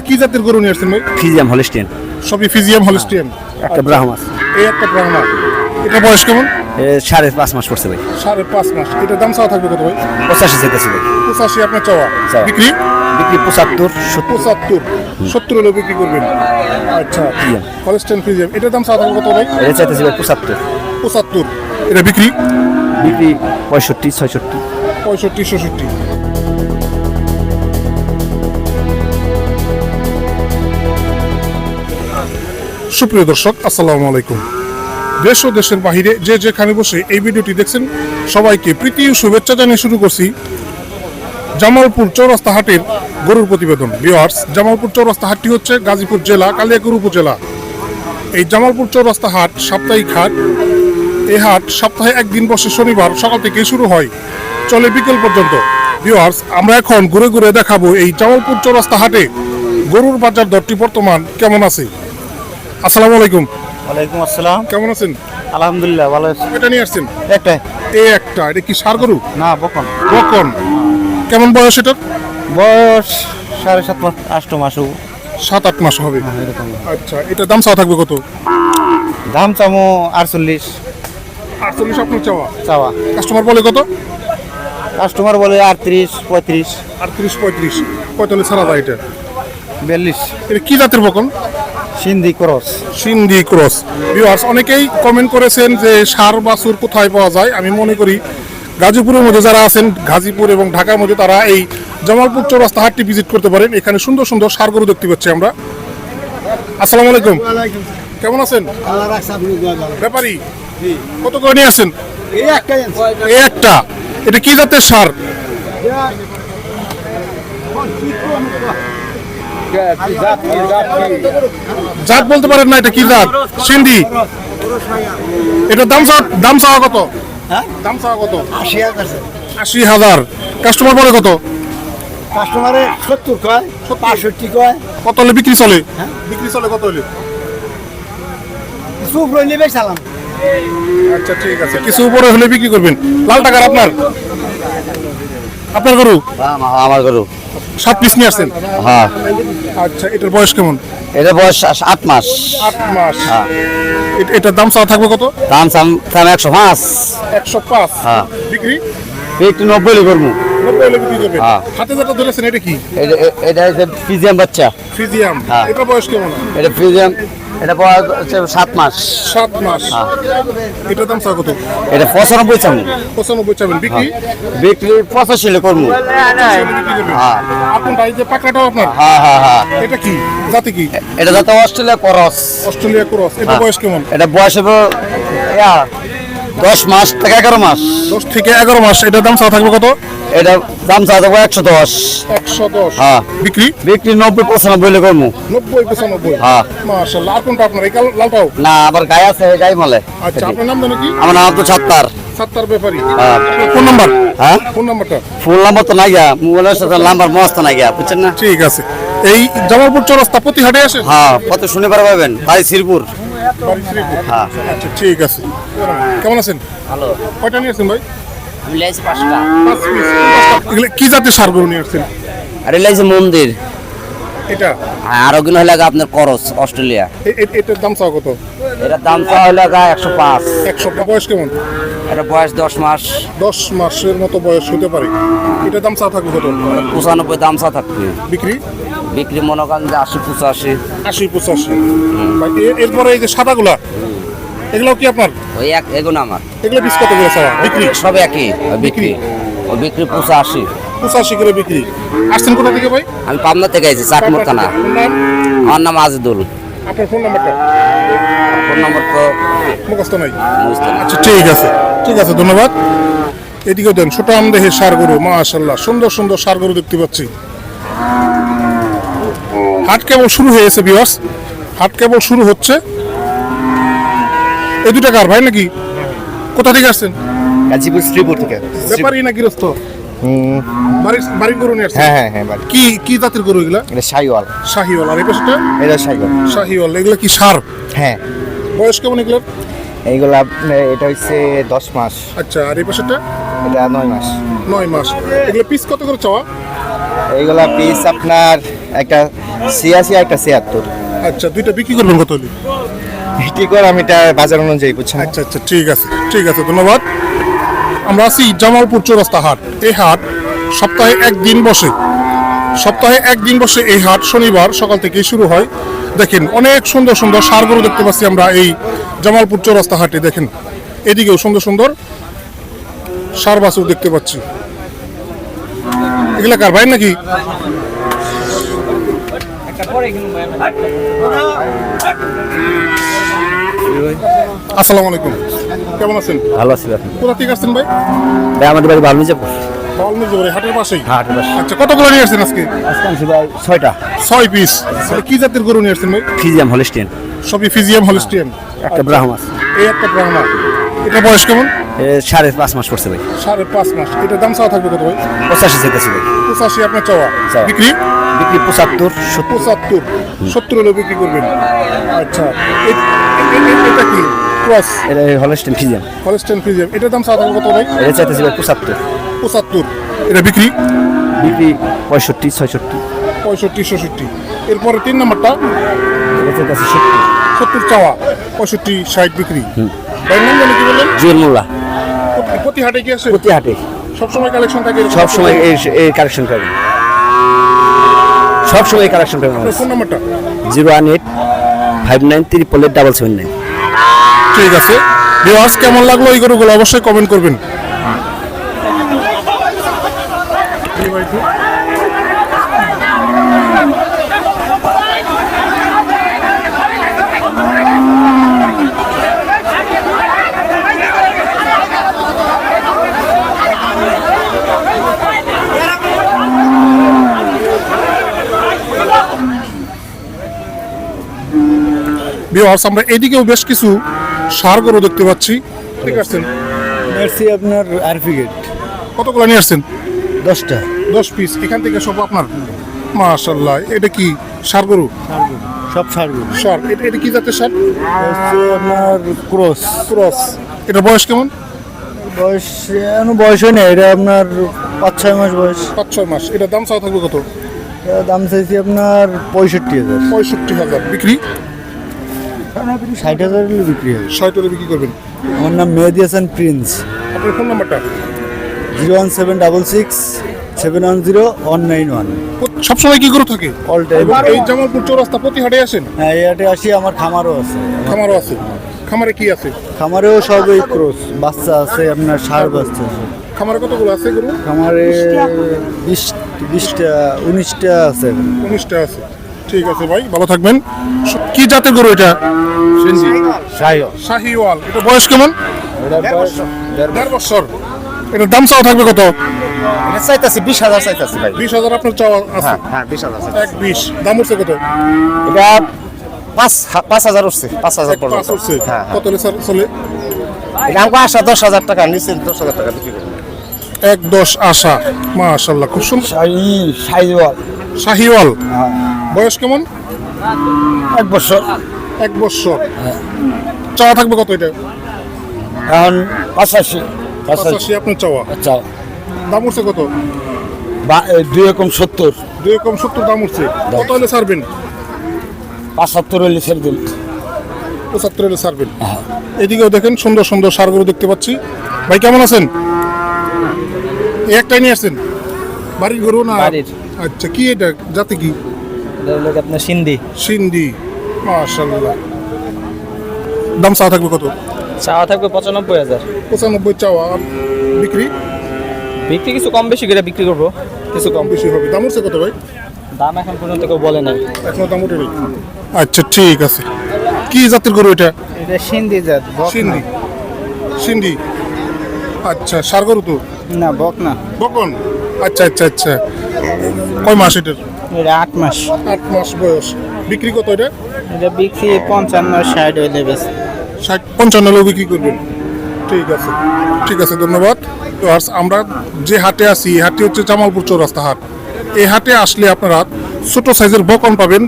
কি জাতের গরু নিয়ে আসছেন ভাই? ফিজিয়াম হলিস্টিয়ান। সবই ফিজিয়াম হলিস্টিয়ান। একটা ব্রাহ্মাস এই একটা ব্রাহ্মা এটা বয়স কেমন? সাড়ে পাঁচ মাস পড়ছে ভাই। সাড়ে পাঁচ মাস। এটা দাম চাওয়া থাকবে কত ভাই? পঁচাশি চাইতেছি ভাই। পঁচাশি আপনার চাওয়া। বিক্রি? বিক্রি পঁচাত্তর পঁচাত্তর। সত্তর হলেও বিক্রি করবেন। আচ্ছা। হলিস্টিয়ান ফিজিয়াম। এটার দাম চাওয়া থাকবে কত ভাই? এটা চাইতেছি ভাই পঁচাত্তর। পঁচাত্তর। এটা বিক্রি? বিক্রি পঁয়ষট্টি ছয়ষট্টি। পঁয়ষট্টি ষষট্টি সুপ্রিয় দর্শক, আসসালামু আলাইকুম। দেশ ও দেশের বাহিরে যে যেখানে বসে এই ভিডিওটি দেখছেন, সবাইকে প্রীতি ও শুভেচ্ছা জানিয়ে শুরু করছি জামালপুর চৌরাস্তা হাটের গরুর প্রতিবেদন। ভিওয়ার্স জামালপুর চৌরাস্তা হাটটি হচ্ছে গাজীপুর জেলা, কালিয়াকুর উপজেলা। এই জামালপুর চৌরাস্তা হাট সাপ্তাহিক হাট। এই হাট সপ্তাহে একদিন বসে শনিবার সকাল থেকে শুরু হয়, চলে বিকেল পর্যন্ত। ভিউয়ার্স, আমরা এখন ঘুরে ঘুরে দেখাবো এই জামালপুর চৌরাস্তা হাটে গরুর বাজার দরটি বর্তমান কেমন আছে। আসসালামু আলাইকুম। ওয়ালাইকুম আসসালাম। কেমন আছেন? আলহামদুলিল্লাহ ভালো আছি। এটা নিয়ে আসছেন? একটা এই একটা এটা কি সার গরু? না বকন। বকন। কেমন বয়স এটার? বয়স সাড়ে সাত মাস আষ্ট মাসও সাত আট মাস হবে। এরকম। আচ্ছা এটা দাম চাওয়া থাকবে কত? দাম চামো আটচল্লিশ। আটচল্লিশ আপনার চাওয়া? চাওয়া। কাস্টমার বলে কত? কাস্টমার বলে আটত্রিশ পঁয়ত্রিশ। আটত্রিশ পঁয়ত্রিশ। পঁয়তাল্লিশ ছাড়া এটা? বিয়াল্লিশ। এটা কি জাতের বকন? Sindhi cross. Sindhi cross. Viewers অনেকেই কমেন্ট করেছেন যে সার বাছুর কোথায় পাওয়া যায়? আমি মনে করি গাজীপুরের মধ্যে যারা আছেন গাজীপুর এবং ঢাকার মধ্যে তারা এই জামালপুর চৌরাস্তা হাটটি ভিজিট করতে পারেন। এখানে সুন্দর সুন্দর সার গরু দেখতে পাচ্ছি আমরা। আসসালামু আলাইকুম। কেমন আছেন? ব্যাপারী কত করে নিয়ে আসেন এই একটা এটা কি জাতের সার? জাত বলতে পারেন না এটা কি জাত? সিন্ধি। এটা দাম দাম চাওয়া কত? দাম চাওয়া কত? আশি হাজার কাস্টমার বলে কত? কাস্টমারে সত্তর কয় পাঁচষট্টি কয়। কত হলে বিক্রি চলে? বিক্রি চলে কত হলে? চুপ রইলে বেশ সালাম আচ্ছা ঠিক আছে। কিছু উপরে হলে বিক্রি করবেন। লাল টাকার আপনার? আপনার গরু? আমার গরু। সাত পিস নিয়ে আসছেন? হ্যাঁ। আচ্ছা এটার বয়স কেমন? এটা বয়স আট মাস। আট মাস। এ- এটার দাম চাওয়া থাকবে কত? দাম চাম দাম একশো পাঁচ। একশো পাঁচ। হ্যাঁ। বিক্রি? একটু নব্বই করব। বিক্রি করবেন। হ্যাঁ। হাতে যেটা ধরেছেন এটা কি? এটা এটা ফিজিয়াম বাচ্চা। ফিজিয়াম। হ্যাঁ। এটা বয়স কেমন? এটা ফিজিয়াম এটা বয়স হচ্ছে সাত মাস। সাত মাস। এটা এটার দাম কত? এটা পঁচানব্বই চামু পঁচানব্বই চাবেন বিক্রি? বিক্রি পঁচাশি করব। হ্যাঁ। আপনার এই যে পাকড়াটাও আপনার? হ্যাঁ হ্যাঁ হ্যাঁ। এটা কি? জাতি কি? এটা জাতি অস্ট্রেলিয়া করস। Australia cross. এটা হ্যাঁ। বয়স কেমন? এটা বয়স হবে দশ মাস থেকে এগারো মাস। দশ থেকে এগারো মাস এটার দাম চাওয়া থাকবে কত? এটা দাম চা দেবো একশো দশ। একশো দশ। হ্যাঁ। বিক্রি? বিক্রি নব্বই পঁচানব্বই হলে করব নব্বই পঁচানব্বই। হ্যাঁ। মাশাল্লাহ আর কোনটা আপনার? এই লালটাও? না আবার গায়ে আছে গায়ে মলে আচ্ছা আপনার নাম জানো কি? আমার নাম আব্দুল সাত্তার সাত্তার ব্যাপারী। হ্যাঁ। Phone number? হ্যাঁ? ফোন নাম্বারটা? ফোন নাম্বার তো নাই গিয়া মোবাইলের সাথে নাম্বার মস্ত নাই গিয়া বুঝছেন না? ঠিক আছে। এই জামালপুর চৌরাস্তা প্রতি হাটে আসেন? হ্যাঁ কত শনিবার পাবেন বাড়ি শ্রীপুর। হ্যাঁ আচ্ছা ঠিক আছে। কেমন আছেন? ভালো। কয়টা নিয়েছেন ভাই? আমি লাইছি পাঁচটা। কি জাতীয় সার গরু নিয়ে আসছেন? আর লাইছি মন্দির। এটা? হ্যাঁ আর ওগুলো হলে আপনার করস অস্ট্রেলিয়া। এটার দাম চাও কত? এটার দাম চা হলে একশো পাঁচ। একশো বয়স কেমন? এটা বয়স দশ মাস। দশ মাসের মতো বয়স হতে পারে। এটার দাম চা থাকবে কত? পঁচানব্বই দাম চা থাকবে। বিক্রি? বিক্রি মনে করেন যে আশি পঁচাশি। আশি পঁচাশি। এরপরে এই যে সাদাগুলা এগুলো কি আপনার? ওই এক এগুলো আমার। এগুলো বিশ কত করে বিক্রি? সব একই। বিক্রি? বিক্রি পঁচাশি। পঁচাশি করে বিক্রি। আসছেন কোথা থেকে ভাই? আমি পাবনা থেকে আইছি চাটমোর থানা আমার নাম আজিদুল। আপনার ফোন নাম্বারটা? ফোন নম্বর তো মুখস্থ নাই? আচ্ছা ঠিক আছে। ঠিক আছে ধন্যবাদ। এদিকে দেন ছোটাম দেহে সার গরু মাশাল্লাহ সুন্দর সুন্দর সার গরু দেখতে পাচ্ছি। হাট কেবল শুরু হয়েছে বিয়স হাট কেবল শুরু হচ্ছে। এই দুটা কার ভাই নাকি? কোথা থেকে আসছেন? গাজীপুর শ্রীপুর থেকে। ব্যাপারই না গৃহস্থ। বাড়ির গরু নিয়ে হ্যাঁ হ্যাঁ হ্যাঁ বাড়ি কি কি জাতের গরু এগুলা? এটা সাইওয়াল শাহিওয়াল। আর এই পাশেটা? এটা সাইওয়াল শাহিওয়াল। এগুলা কি সার? হ্যাঁ। বয়স কেমন এগুলোর এইগুলা আপনার এটা হচ্ছে দশ মাস। আচ্ছা আর এই এটা নয় মাস। নয় মাস। এগুলো পিস কত করে চাওয়া? এইগুলা পিস আপনার একটা ছিয়াশি একটা ছিয়াত্তর। আচ্ছা দুইটা বিক্রি করবেন কত হলে? কি করে আমি এটা বাজার অনুযায়ী বুঝছেন? আচ্ছা আচ্ছা ঠিক আছে। ঠিক আছে ধন্যবাদ। আমরা আছি জামালপুর চৌরাস্তা হাট। এই হাট সপ্তাহে একদিন বসে। সপ্তাহে একদিন বসে এই হাট শনিবার সকাল থেকে শুরু হয়। দেখেন, অনেক সুন্দর সুন্দর সারগরু দেখতে পাচ্ছি আমরা এই জামালপুর চৌরাস্তা হাটে, দেখেন। এদিকেও সুন্দর সুন্দর সার বাছুর দেখতে পাচ্ছি। এগুলা কার, ভাই নাকি? আসসালামু আলাইকুম। কেমন আছেন? ভালো আছি আপনি কোথা থেকে আসছেন ভাই? ভাই আমাদের বাড়ি হাটের পাশেই? হাটের পাশে। আচ্ছা কতগুলো নিয়ে আসছেন আজকে? আজকে আনছি ভাই ছয়টা। ছয় পিস কি জাতের গরু নিয়ে আসছেন ভাই? ফিজিয়াম হলিস্টিয়ান। সবই ফিজিয়াম হলিস্টিয়ান? একটা ব্রাহ্মাস এই একটা ব্রাহ্মা। এটা বয়স কেমন? সাড়ে পাঁচ মাস পড়ছে ভাই। সাড়ে পাঁচ মাস। এটা দাম চাওয়া থাকবে কত ভাই? পঁচাশি চাইতেছি ভাই। পঁচাশি আপনার চাওয়া। বিক্রি? বিক্রি পঁচাত্তর পঁচাত্তর। সত্তর হলে বিক্রি করবেন। আচ্ছা। এটা কি? ক্রস এটা ফিজিয়াম এটার দাম থাকবে কত ভাই? এটা চাইতেছি ভাই পঁচাত্তর। পঁচাত্তর। এটা বিক্রি? বিক্রি পঁয়ষট্টি ছয়ষট্টি। পঁয়ষট্টি ষষট্টি এরপরে তিন নম্বরটা? এটা চাইতেছি সত্তর। সত্তর চাওয়া পঁয়ষট্টি ষাট বিক্রি। ভাইয়ের নাম জানি কি বললেন? জুয়েল মোল্লা। প্রতি- হাটে কি আসে প্রতি হাটে সবসময় কালেকশন থাকে এরকম? সব এই কালেকশন পাবেন সব সময় কালেকশন আপনার ফোন নাম্বারটা zero one eight five nine three eight double seven nine ঠিক আছে। ভিউয়ার্স কেমন লাগল এই গরুগুলো? অবশ্যই কমেন্ট করবেন। ভিউয়ার্স আমরা এদিকেও বেশ কিছু সার গরু দেখতে পাচ্ছি। ঠিক আছে। মেরসি আপনার আরফিগেট কতগুলো নিয়ে আসছেন? দশটা। দশ পিস এখান থেকে সব আপনার? মাশাল্লাহ এটা কি সার গরু সব ছাড়গুলো সার এটা এটা কি জাতের সার? হচ্ছে আপনার ক্রস। ক্রস। এটা বয়স কেমন? বয়স এখনও বয়স হয় না এটা আপনার পাঁচ ছয় মাস বয়স। পাঁচ ছয় মাস। এটা দাম চাওয়া থাকবে কত? দাম চাইছি আপনার পঁয়ষট্টি হাজার। পঁয়ষট্টি হাজার। বিক্রি? ষাট হাজার হলে বিক্রি হবে। ষাট হলে বিক্রি করবেন। আমার নাম মেহেদি হাসান প্রিন্স। আপনার ফোন নাম্বারটা? Zero one seven double six seven one zero one nine one. সবসময় কি গরু থাকে? অল টাইম এই জামালপুর চৌরাস্তা প্রতি হাটে আসেন? হ্যাঁ এই হাটে আসি আমার খামারও আছে। খামারও আছে। খামারে কি আছে? খামারেও সব এই ক্রস বাচ্চা আছে আপনার ষাট বাচ্চা আছে। খামারে কতগুলো আছে গরু? খামারে বিশ বিশটা উনিশটা আছে। উনিশটা আছে। ঠিক আছে ভাই ভালো থাকবেন। কি জাতের গরু এটা? শাহিওয়াল। এটা বয়স কেমন? দেড় বছর। এটার দাম চাওয়া থাকবে কত? চাইতাছি বিশ হাজার চাইতাছি ভাই। বিশ হাজার আপনার চাওয়া আছে। হ্যাঁ বিশ হাজার এক বিশ। দাম উঠছে কত? এটা পাঁচ হাজার উঠছে পাঁচ হাজার উঠছে। হ্যাঁ কত চলে আমাকে আসা দশ হাজার টাকা নিচে দশ হাজার টাকা বিক্রি করব। এক দশ আশা। মাশাল্লাহ খুব সুন্দর। শাহিওয়াল। বয়স কেমন? এক বছর। এক বছর। চাওয়া থাকবে কত এটা? এখন পাঁচাশি। পঁচাশি। আপনার চাওয়া? আচ্ছা দাম উঠছে কত? দুই রকম সত্তর। দুই কম সত্তর দাম উঠছে। কত হলে ছাড়বেন? পাঁচাত্তর হলে ছেড়ে দিন। পঁচাত্তর হলে ছাড়বেন। এদিকেও দেখেন সুন্দর সুন্দর সারগুলো দেখতে পাচ্ছি। ভাই কেমন আছেন? এই একটাই নিয়ে আসছেন? বাড়ির গরু না। আচ্ছা কি এটা? জাতি কি? এটা হলো আপনার সিন্ধি সিন্ধি মাশাল্লাহ দাম চাওয়া থাকবে কত? চাওয়া থাকবে পঁচানব্বই হাজার। পঁচানব্বই চাওয়া। বিক্রি? বিক্রি কিছু কম বেশি করে বিক্রি করব। কিছু কম বেশি হবে। দাম উঠছে কত ভাই? দাম এখন পর্যন্ত কেউ বলে নাই। এখনও দাম উঠেনি। আচ্ছা ঠিক আছে। কি জাতের গরু এটা? এটা সিন্ধি জাত সিন্ধি সিন্ধি আচ্ছা সার গরু তো? না বক না বকন? আচ্ছা আচ্ছা আচ্ছা। কয় মাস এটার? এটা আট মাস। আট মাস বয়স। বিক্রি কত এটা? এটা বিক্রি পঞ্চান্ন ষাট হইলে বেশ ষাট পঞ্চান্ন লোক বিক্রি করবেন। ঠিক আছে। ঠিক আছে ধন্যবাদ। তো আর আমরা যে হাটে আছি এই হাটে হচ্ছে জামালপুর চৌরাস্তা হাট। এই হাটে আসলে আপনারা ছোট সাইজের বকন পাবেন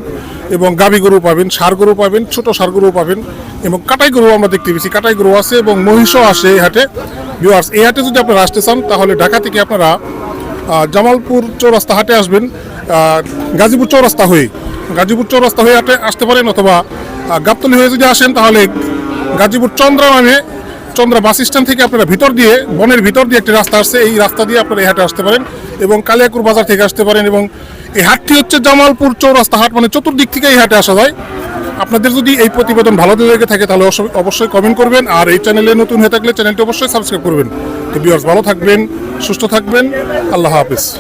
এবং গাবি গরু পাবেন সার গরু পাবেন ছোট সার গরু পাবেন এবং কাটাই গরু আমরা দেখতে পেয়েছি। কাটাই গরু আছে এবং মহিষও আসে এই হাটে। ভিউয়ার্স এই হাটে যদি আপনারা আসতে চান তাহলে ঢাকা থেকে আপনারা জামালপুর চৌরাস্তা হাটে আসবেন। গাজীপুর চৌরাস্তা হয়ে, গাজীপুর চৌরাস্তা হয়ে আসতে পারেন অথবা গাবতলী হয়ে যদি আসেন তাহলে গাজীপুর চন্দ্রা নামে চন্দ্রা বাস স্ট্যান্ড থেকে আপনারা ভিতর দিয়ে, বনের ভিতর দিয়ে একটি রাস্তা আসছে। এই রাস্তা দিয়ে আপনারা এই হাটে আসতে পারেন এবং কালিয়াকুর বাজার থেকে আসতে পারেন এবং এই হাটটি হচ্ছে জামালপুর চৌরাস্তা হাট মানে চতুর্দিক থেকে এই হাটে আসা যায়। আপনাদের যদি এই প্রতিবেদন ভালো লেগে থাকে তাহলে অবশ্যই- কমেন্ট করবেন আর এই চ্যানেলে নতুন হয়ে থাকলে চ্যানেলটি অবশ্যই সাবস্ক্রাইব করবেন। তো ভিউয়ার্স ভালো থাকবেন, সুস্থ থাকবেন, আল্লাহ হাফিজ।